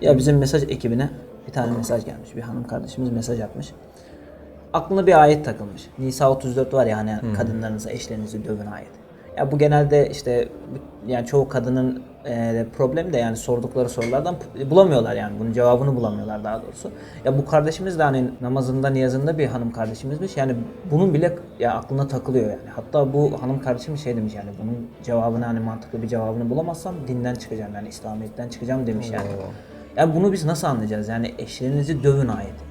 Ya bizim mesaj ekibine bir tane mesaj gelmiş. Bir hanım kardeşimiz mesaj atmış. Aklına bir ayet takılmış. Nisa 34 var ya hani kadınlarınıza eşlerinizi dövün ayet. Ya bu genelde işte yani çoğu kadının e, problemi de yani sordukları sorulardan bulamıyorlar yani bunun cevabını bulamıyorlar daha doğrusu. Ya bu kardeşimiz de hani namazında niyazında bir hanım kardeşimizmiş. Yani bunun bile ya aklına takılıyor yani. Hatta bu hanım kardeşimiz şey demiş yani bunun cevabını hani mantıklı bir cevabını bulamazsam dinden çıkacağım yani İslamiyet'ten çıkacağım demiş yani. Ya bunu biz nasıl anlayacağız? Yani eşlerinizi dövün ayeti.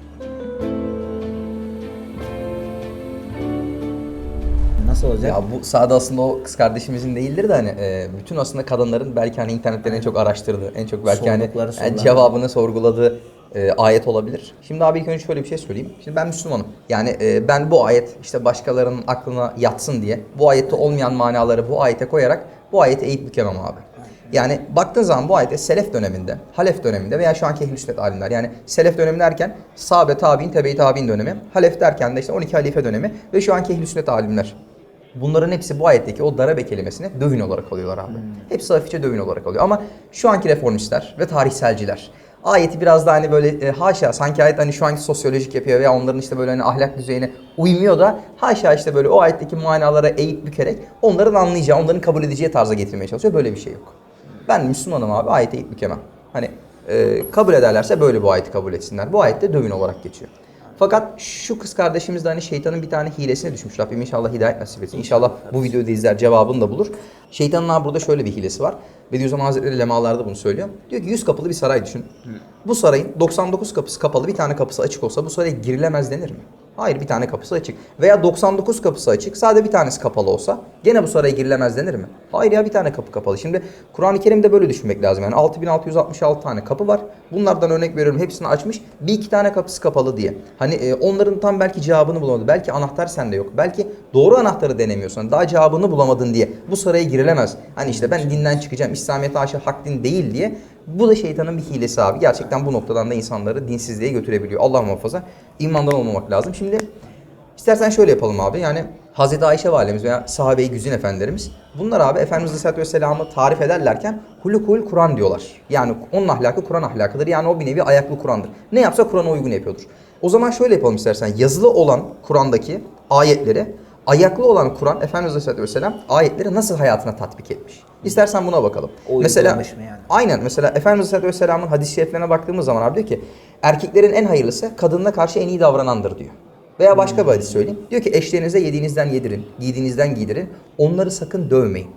Nasıl olacak? Ya bu sahada aslında o kız kardeşimizin değildir de hani e, bütün aslında kadınların belki hani internetten en çok araştırdığı, en çok belki hani Sordukları sorular. cevabını sorguladığı e, ayet olabilir. Şimdi abi ilk önce şöyle bir şey söyleyeyim. Şimdi ben Müslümanım. Yani e, ben bu ayet işte başkalarının aklına yatsın diye bu ayette olmayan manaları bu ayete koyarak bu ayeti eğip bükemem abi. Yani baktığın zaman bu ayette Selef döneminde, Halef döneminde veya şu anki ehl sünnet alimler yani Selef dönemi derken sahabe tabi'in, tebe-i tabi'in dönemi, Halef derken de işte 12 halife dönemi ve şu anki ehl sünnet alimler. Bunların hepsi bu ayetteki o darabe kelimesini dövün olarak alıyorlar abi. Hepsi hafifçe dövün olarak alıyor. Ama şu anki reformistler ve tarihselciler ayeti biraz daha hani böyle e, haşa sanki ayet hani şu anki sosyolojik yapıyor veya onların işte böyle hani ahlak düzeyine uymuyor da haşa işte böyle o ayetteki manalara eğip bükerek onların anlayacağı, onların kabul edeceği tarza getirmeye çalışıyor. Böyle bir şey yok. Ben Müslümanım abi ayete eğip bükemem. Hani e, kabul ederlerse böyle bu ayeti kabul etsinler. Bu ayette dövün olarak geçiyor. Fakat şu kız kardeşimiz de hani şeytanın bir tane hilesine düşmüş. Rabbim inşallah hidayet nasip etsin. İnşallah bu videoyu izler cevabını da bulur. Şeytanın abi burada şöyle bir hilesi var. Bediüzzaman Hazretleri lemalarda bunu söylüyor. Diyor ki 100 kapılı bir saray düşün. Bu sarayın 99 kapısı kapalı bir tane kapısı açık olsa bu saraya girilemez denir mi? Hayır bir tane kapısı açık. Veya 99 kapısı açık sadece bir tanesi kapalı olsa gene bu saraya girilemez denir mi? Hayır ya bir tane kapı kapalı. Şimdi Kur'an-ı Kerim'de böyle düşünmek lazım. Yani 6666 tane kapı var. Bunlardan örnek veriyorum hepsini açmış. Bir iki tane kapısı kapalı diye. Hani e, onların tam belki cevabını bulamadı. Belki anahtar sende yok. Belki doğru anahtarı denemiyorsan daha cevabını bulamadın diye bu saraya girilemez. Hani işte ben dinden çıkacağım. İslamiyet'e aşı hak din değil diye. Bu da şeytanın bir hilesi abi. Gerçekten bu noktadan da insanları dinsizliğe götürebiliyor. Allah muhafaza. imandan olmamak lazım. Şimdi istersen şöyle yapalım abi. Yani Hazreti Ayşe validemiz veya sahabe-i güzin efendilerimiz bunlar abi Efendimiz Aleyhisselatü Vesselam'ı tarif ederlerken hulukul Kur'an diyorlar. Yani onun ahlakı Kur'an ahlakıdır. Yani o bir nevi ayaklı Kur'an'dır. Ne yapsa Kur'an'a uygun yapıyordur. O zaman şöyle yapalım istersen. Yazılı olan Kur'an'daki ayetleri ayaklı olan Kur'an Efendimiz Aleyhisselatü Vesselam ayetleri nasıl hayatına tatbik etmiş? İstersen buna bakalım. Mesela Uygulamış mı yani? Aynen mesela Efendimiz Aleyhisselatü Vesselam'ın hadis-i şeriflerine baktığımız zaman abi diyor ki erkeklerin en hayırlısı kadınına karşı en iyi davranandır diyor. Veya başka bir hadis söyleyeyim. Diyor ki eşlerinize yediğinizden yedirin, giydiğinizden giydirin. Onları sakın dövmeyin.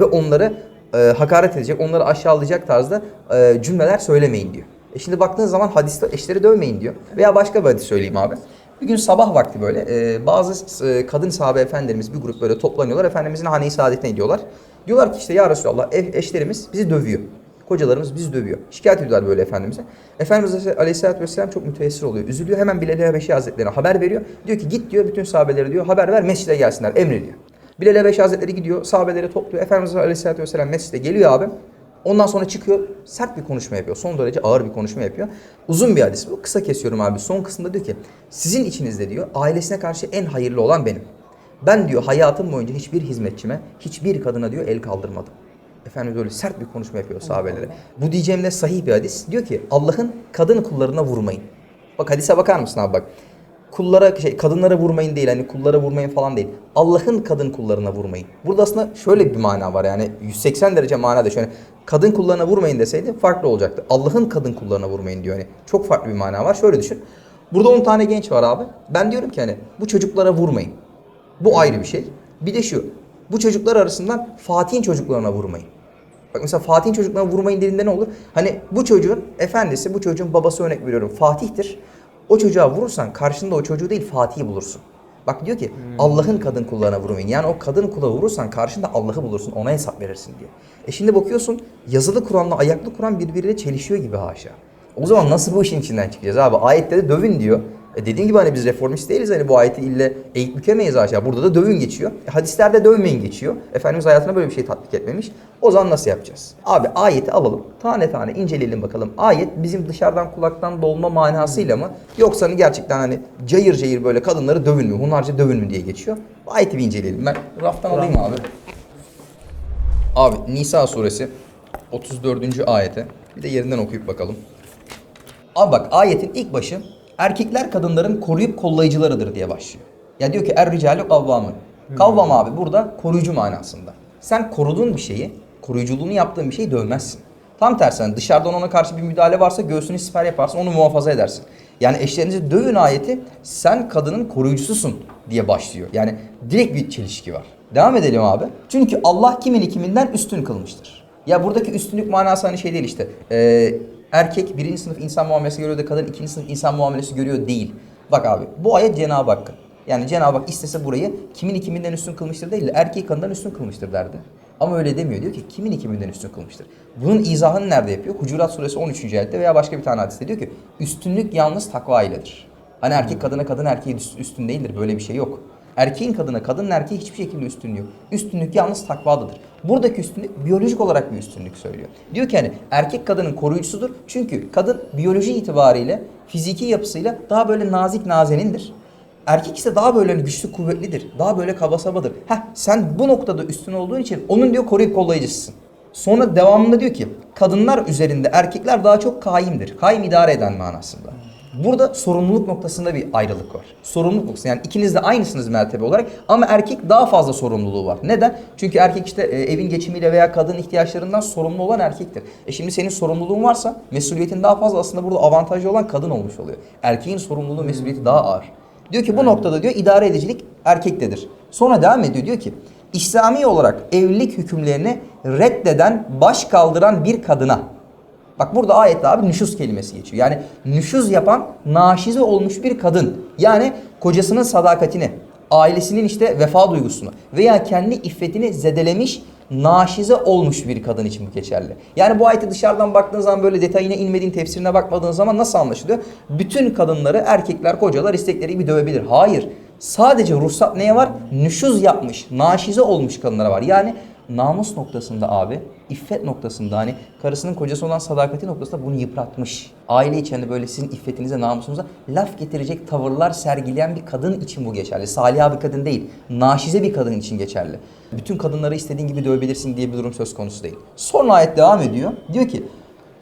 Ve onları e, hakaret edecek, onları aşağılayacak tarzda e, cümleler söylemeyin diyor. E şimdi baktığınız zaman hadiste eşleri dövmeyin diyor. Veya başka bir hadis söyleyeyim abi. Bir gün sabah vakti böyle e, bazı e, kadın sahabe efendilerimiz bir grup böyle toplanıyorlar. Efendimizin hane-i saadetine gidiyorlar. Diyorlar ki işte ya Resulallah eşlerimiz bizi dövüyor. Kocalarımız bizi dövüyor. Şikayet ediyorlar böyle Efendimiz'e. Efendimiz Aleyhisselatü Vesselam çok müteessir oluyor. Üzülüyor. Hemen Bilal Habeşi Hazretleri'ne haber veriyor. Diyor ki git diyor bütün sahabelere diyor haber ver mescide gelsinler. Emrediyor. Bilal Habeşi Hazretleri gidiyor. Sahabeleri topluyor. Efendimiz Aleyhisselatü Vesselam mescide geliyor abi. Ondan sonra çıkıyor sert bir konuşma yapıyor. Son derece ağır bir konuşma yapıyor. Uzun bir hadis bu. Kısa kesiyorum abi. Son kısımda diyor ki sizin içinizde diyor ailesine karşı en hayırlı olan benim. Ben diyor hayatım boyunca hiçbir hizmetçime, hiçbir kadına diyor el kaldırmadım. Efendimiz öyle sert bir konuşma yapıyor sahabelere. Bu diyeceğim de sahih bir hadis. Diyor ki Allah'ın kadın kullarına vurmayın. Bak hadise bakar mısın abi bak. Kullara şey kadınlara vurmayın değil hani kullara vurmayın falan değil. Allah'ın kadın kullarına vurmayın. Burada aslında şöyle bir mana var yani 180 derece manada şöyle kadın kullarına vurmayın deseydi farklı olacaktı. Allah'ın kadın kullarına vurmayın diyor hani. Çok farklı bir mana var. Şöyle düşün. Burada 10 tane genç var abi. Ben diyorum ki hani bu çocuklara vurmayın. Bu ayrı bir şey. Bir de şu. Bu çocuklar arasından Fatih'in çocuklarına vurmayın. Bak mesela Fatih'in çocuklarına vurmayın dediğinde ne olur? Hani bu çocuğun efendisi, bu çocuğun babası örnek veriyorum Fatih'tir. O çocuğa vurursan karşında o çocuğu değil Fatih'i bulursun. Bak diyor ki Allah'ın kadın kullarına vurmayın. Yani o kadın kula vurursan karşında Allah'ı bulursun. Ona hesap verirsin diye. E şimdi bakıyorsun yazılı Kur'an'la ayaklı Kur'an birbiriyle çelişiyor gibi haşa. O zaman nasıl bu işin içinden çıkacağız abi? Ayette de dövün diyor. E dediğim gibi hani biz reformist değiliz hani bu ayeti ille eğip bükemeyiz aşağı. Burada da dövün geçiyor. E hadislerde dövmeyin geçiyor. Efendimiz hayatına böyle bir şey tatbik etmemiş. O zaman nasıl yapacağız? Abi ayeti alalım. Tane tane inceleyelim bakalım. Ayet bizim dışarıdan kulaktan dolma manasıyla mı? Yoksa hani gerçekten hani cayır cayır böyle kadınları dövün mü? Hunharca dövün mü diye geçiyor. Bu ayeti bir inceleyelim. Ben raftan alayım abi. Abi Nisa suresi 34. ayete bir de yerinden okuyup bakalım. Abi bak ayetin ilk başı erkekler kadınların koruyup kollayıcılarıdır diye başlıyor. Ya diyor ki er ricalu kavvamun. Kavvam abi burada koruyucu manasında. Sen koruduğun bir şeyi, koruyuculuğunu yaptığın bir şeyi dövmezsin. Tam tersine dışarıdan ona karşı bir müdahale varsa göğsünü siper yaparsın onu muhafaza edersin. Yani eşlerinizi dövün ayeti sen kadının koruyucususun diye başlıyor. Yani direkt bir çelişki var. Devam edelim abi. Çünkü Allah kimini kiminden üstün kılmıştır. Ya buradaki üstünlük manası hani şey değil işte. Ee, erkek birinci sınıf insan muamelesi görüyor da kadın ikinci sınıf insan muamelesi görüyor değil. Bak abi bu ayet Cenab-ı Hakk'ın. Yani Cenab-ı Hak istese burayı kimin kiminden üstün kılmıştır değil de erkeği kadından üstün kılmıştır derdi. Ama öyle demiyor. Diyor ki kimin kiminden üstün kılmıştır. Bunun izahını nerede yapıyor? Hucurat suresi 13. ayette veya başka bir tane hadiste diyor ki üstünlük yalnız takva iledir. Hani erkek kadına kadın erkeği üstün değildir. Böyle bir şey yok. Erkeğin kadına, kadının erkeği hiçbir şekilde üstünlüğü yok. Üstünlük yalnız takvadadır. Buradaki üstünlük biyolojik olarak bir üstünlük söylüyor. Diyor ki hani erkek kadının koruyucusudur. Çünkü kadın biyoloji itibariyle, fiziki yapısıyla daha böyle nazik nazenindir. Erkek ise daha böyle hani güçlü kuvvetlidir. Daha böyle kaba sabadır. Heh sen bu noktada üstün olduğun için onun diyor koruyup kollayıcısısın. Sonra devamında diyor ki kadınlar üzerinde erkekler daha çok kaimdir. Kaim idare eden manasında. Burada sorumluluk noktasında bir ayrılık var. Sorumluluk noktası yani ikiniz de aynısınız mertebe olarak ama erkek daha fazla sorumluluğu var. Neden? Çünkü erkek işte e, evin geçimiyle veya kadın ihtiyaçlarından sorumlu olan erkektir. E şimdi senin sorumluluğun varsa mesuliyetin daha fazla aslında burada avantajlı olan kadın olmuş oluyor. Erkeğin sorumluluğu mesuliyeti daha ağır. Diyor ki bu noktada diyor idare edicilik erkektedir. Sonra devam ediyor diyor ki İslami olarak evlilik hükümlerini reddeden, baş kaldıran bir kadına Bak burada ayette abi nüşuz kelimesi geçiyor. Yani nüşuz yapan naşize olmuş bir kadın. Yani kocasının sadakatini, ailesinin işte vefa duygusunu veya kendi iffetini zedelemiş naşize olmuş bir kadın için bu geçerli. Yani bu ayeti dışarıdan baktığın zaman böyle detayına inmediğin tefsirine bakmadığın zaman nasıl anlaşılıyor? Bütün kadınları erkekler, kocalar istekleri gibi dövebilir. Hayır. Sadece ruhsat neye var? Nüşuz yapmış, naşize olmuş kadınlara var. Yani namus noktasında abi, iffet noktasında hani karısının kocası olan sadakati noktasında bunu yıpratmış. Aile içinde böyle sizin iffetinize, namusunuza laf getirecek tavırlar sergileyen bir kadın için bu geçerli. Salih bir kadın değil, naşize bir kadın için geçerli. Bütün kadınları istediğin gibi dövebilirsin diye bir durum söz konusu değil. Sonra ayet devam ediyor. Diyor ki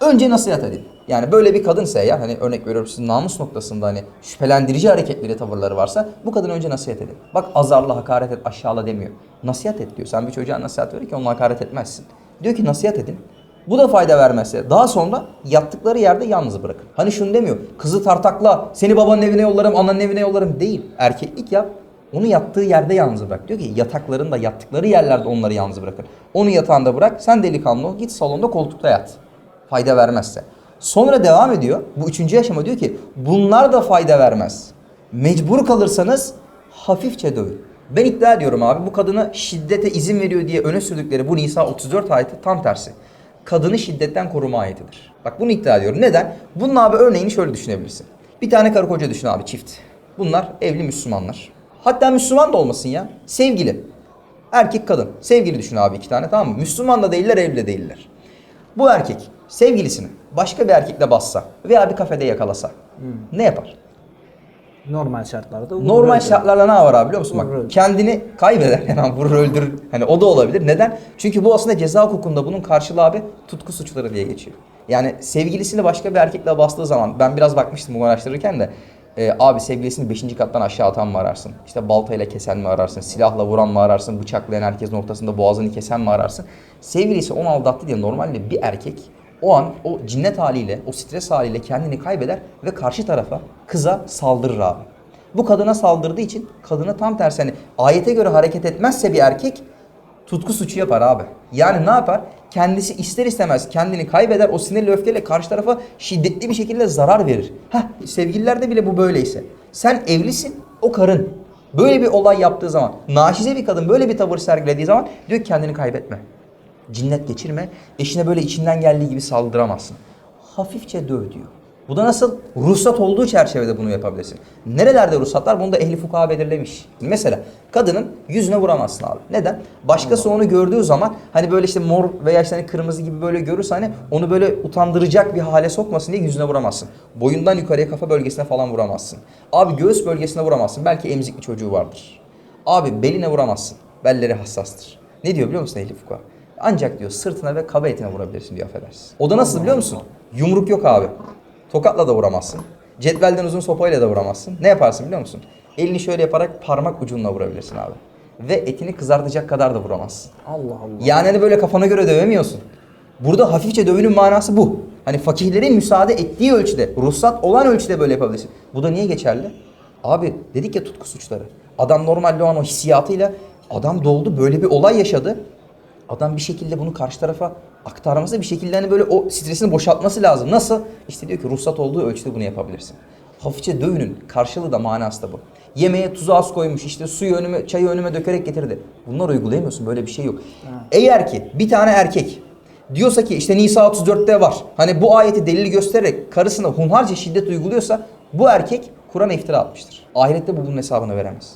önce nasihat edin. Yani böyle bir kadınsa eğer hani örnek veriyorum sizin namus noktasında hani şüphelendirici hareketleri tavırları varsa bu kadın önce nasihat edin. Bak azarla hakaret et aşağıla demiyor. Nasihat et diyor. Sen bir çocuğa nasihat verir ki onunla hakaret etmezsin. Diyor ki nasihat edin. Bu da fayda vermezse daha sonra yattıkları yerde yalnız bırakın. Hani şunu demiyor. Kızı tartakla seni babanın evine yollarım ananın evine yollarım değil. Erkeklik yap. Onu yattığı yerde yalnız bırak. Diyor ki yataklarında yattıkları yerlerde onları yalnız bırakın. Onu yatağında bırak. Sen delikanlı ol. Git salonda koltukta yat. Fayda vermezse. Sonra devam ediyor. Bu üçüncü aşama diyor ki bunlar da fayda vermez. Mecbur kalırsanız hafifçe dövün. Ben iddia ediyorum abi bu kadına şiddete izin veriyor diye öne sürdükleri bu Nisa 34 ayeti tam tersi. Kadını şiddetten koruma ayetidir. Bak bunu iddia ediyorum. Neden? Bunun abi örneğini şöyle düşünebilirsin. Bir tane karı koca düşün abi çift. Bunlar evli Müslümanlar. Hatta Müslüman da olmasın ya. Sevgili. Erkek kadın. Sevgili düşün abi iki tane tamam mı? Müslüman da değiller evli de değiller. Bu erkek sevgilisini başka bir erkekle bassa veya bir kafede yakalasa ne yapar? Normal şartlarda. vurur Normal öldürür. şartlarda ne var abi biliyor musun? Vurur Bak öldürür. kendini kaybeder yani vurur öldürür. Hani o da olabilir. Neden? Çünkü bu aslında ceza hukukunda bunun karşılığı abi tutku suçları diye geçiyor. Yani sevgilisini başka bir erkekle bastığı zaman ben biraz bakmıştım bu araştırırken de e, abi sevgilisini 5. kattan aşağı atan mı ararsın? İşte baltayla kesen mi ararsın? Silahla vuran mı ararsın? Bıçaklayan herkesin ortasında boğazını kesen mi ararsın? Sevgilisi onu aldattı diye normalde bir erkek o an o cinnet haliyle, o stres haliyle kendini kaybeder ve karşı tarafa kıza saldırır abi. Bu kadına saldırdığı için kadına tam tersi hani ayete göre hareket etmezse bir erkek tutku suçu yapar abi. Yani ne yapar? Kendisi ister istemez kendini kaybeder. O sinirli öfkeyle karşı tarafa şiddetli bir şekilde zarar verir. Heh sevgililerde bile bu böyleyse. Sen evlisin, o karın. Böyle bir olay yaptığı zaman, naşize bir kadın böyle bir tavır sergilediği zaman diyor ki kendini kaybetme. Cinnet geçirme. Eşine böyle içinden geldiği gibi saldıramazsın. Hafifçe döv diyor. Bu da nasıl? Ruhsat olduğu çerçevede bunu yapabilirsin. Nerelerde ruhsatlar? Bunu da ehli fukaha belirlemiş. Mesela kadının yüzüne vuramazsın abi. Neden? Başkası onu gördüğü zaman hani böyle işte mor veya işte hani kırmızı gibi böyle görürse hani onu böyle utandıracak bir hale sokmasın diye yüzüne vuramazsın. Boyundan yukarıya kafa bölgesine falan vuramazsın. Abi göğüs bölgesine vuramazsın. Belki emzikli çocuğu vardır. Abi beline vuramazsın. Belleri hassastır. Ne diyor biliyor musun ehli fukaha? Ancak diyor sırtına ve kaba etine vurabilirsin diyor affedersin. O da nasıl biliyor musun? Yumruk yok abi. Tokatla da vuramazsın. Cetvelden uzun sopayla da vuramazsın. Ne yaparsın biliyor musun? Elini şöyle yaparak parmak ucunla vurabilirsin abi. Ve etini kızartacak kadar da vuramazsın. Allah Allah. Yani hani böyle kafana göre dövemiyorsun. Burada hafifçe dövünün manası bu. Hani fakihlerin müsaade ettiği ölçüde, ruhsat olan ölçüde böyle yapabilirsin. Bu da niye geçerli? Abi dedik ya tutku suçları. Adam normalde o an o hissiyatıyla adam doldu böyle bir olay yaşadı. Adam bir şekilde bunu karşı tarafa aktarması bir şekilde hani böyle o stresini boşaltması lazım. Nasıl? İşte diyor ki ruhsat olduğu ölçüde bunu yapabilirsin. Hafifçe dövünün karşılığı da manası da bu. Yemeğe tuzu az koymuş işte suyu önüme çayı önüme dökerek getirdi. Bunları uygulayamıyorsun böyle bir şey yok. Eğer ki bir tane erkek diyorsa ki işte Nisa 34'te var. Hani bu ayeti delil göstererek karısına hunharca şiddet uyguluyorsa bu erkek Kur'an'a iftira atmıştır. Ahirette bu bunun hesabını veremez.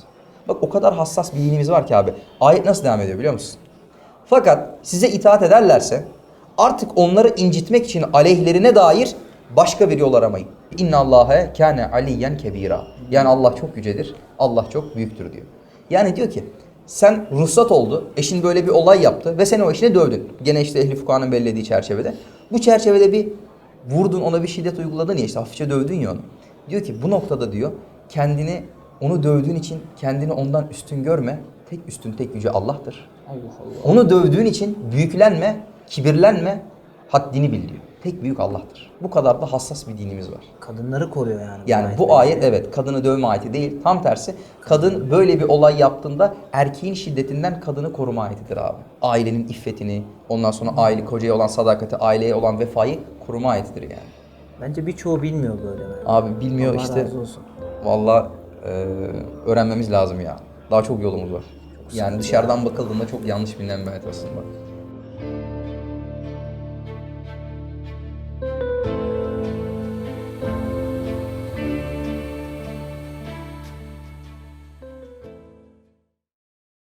Bak o kadar hassas bir dinimiz var ki abi. Ayet nasıl devam ediyor biliyor musun? Fakat size itaat ederlerse artık onları incitmek için aleyhlerine dair başka bir yol aramayın. İnna Allah'a kâne aliyen kebira. Yani Allah çok yücedir, Allah çok büyüktür diyor. Yani diyor ki sen ruhsat oldu, eşin böyle bir olay yaptı ve sen o eşine dövdün. Gene işte ehli fukahanın belirlediği çerçevede. Bu çerçevede bir vurdun ona bir şiddet uyguladın ya işte hafifçe dövdün ya onu. Diyor ki bu noktada diyor kendini onu dövdüğün için kendini ondan üstün görme. Tek üstün tek yüce Allah'tır. Allah Allah. Onu dövdüğün için büyüklenme, kibirlenme, haddini bil diyor. Tek büyük Allah'tır. Bu kadar da hassas bir dinimiz var. Kadınları koruyor yani. Yani ayet bu belki. ayet evet kadını dövme ayeti değil. Tam tersi kadın böyle bir olay yaptığında erkeğin şiddetinden kadını koruma ayetidir abi. Ailenin iffetini, ondan sonra aile kocaya olan sadakati, aileye olan vefayı koruma ayetidir yani. Bence birçoğu bilmiyor böyle. yani. Abi bilmiyor Allah işte. razı olsun. Valla e, öğrenmemiz lazım ya. Daha çok yolumuz var. Yani dışarıdan bakıldığında çok yanlış bilinen bir ayet aslında.